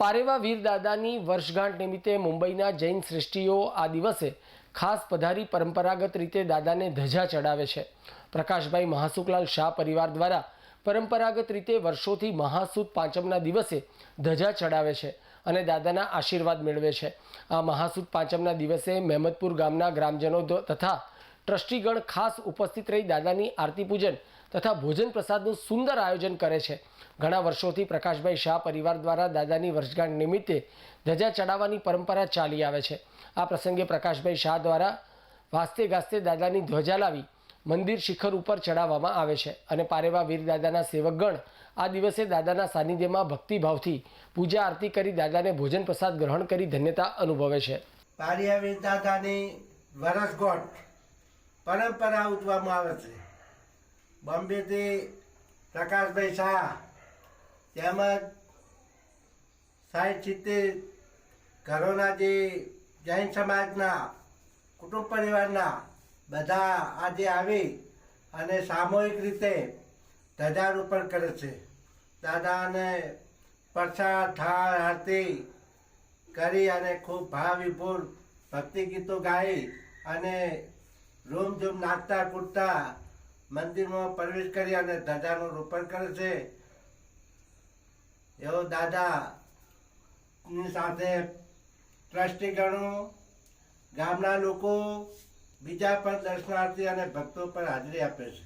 પારેવા વીર દાદાની વર્ષગાંઠ નિમિત્તે મુંબઈના જૈન શ્રેષ્ઠીઓ આ દિવસે ખાસ પધારી પરંપરાગત રીતે દાદાને ધજા ચડાવે છે. પ્રકાશભાઈ મહાસુખલાલ શાહ પરિવાર દ્વારા પરંપરાગત રીતે વર્ષોથી મહાસુદ પાંચમના દિવસે ધજા ચડાવે છે અને દાદાના આશીર્વાદ મેળવે છે. આ મહાસુદ પાંચમના દિવસે મહેમદપુર ગામના ગ્રામજનો તથા ટ્રસ્ટીગણ ખાસ ઉપસ્થિત રહી દાદાની આરતી પૂજન તથા ભોજન પ્રસાદનું સુંદર આયોજન કરે છે. ઘણા વર્ષોથી પ્રકાશભાઈ શાહ પરિવાર દ્વારા દાદાની વર્ષગાંઠ નિમિત્તે ધજા ચડાવવાની પરંપરા ચાલી આવે છે. આ પ્રસંગે પ્રકાશભાઈ શાહ દ્વારા વાસ્તે ગાસ્તે દાદાની ધ્વજા લાવી મંદિર શિખર ઉપર ચડાવવામાં આવે છે અને પારેવા વીર દાદાના સેવકગણ આ દિવસે દાદાના સાનિધ્યમાં ભક્તિભાવથી પૂજા આરતી કરી દાદાને ભોજન પ્રસાદ ગ્રહણ કરી ધન્યતા અનુભવે છે. પારિયાવી દાદાની વરસગોઠ પરંપરા ઉજવવામાં આવે છે. બોમ્બેથી પ્રકાશભાઈ શાહ, તેમજ સાઠ સિત્તેર ઘરોના જે જૈન સમાજના, કુટુંબ પરિવારના બધા આજે આવી અને સામૂહિક રીતે ધજારોપણ કરે છે. દાદાને પ્રસાદ, થાળ, આરતી કરી અને ખૂબ ભાવ વિભોર ભક્તિ ગીતો ગાઈ અને રૂમ ઝૂમ નાચતા કૂદતા મંદિરમાં પ્રવેશ કરી અને ધજાનું રોપણ કરે છે. એવો દાદાની સાથે ટ્રસ્ટીગણો ગામના લોકો બીજા પણ દર્શનાર્થી અને ભક્તો પર હાજરી આપે છે.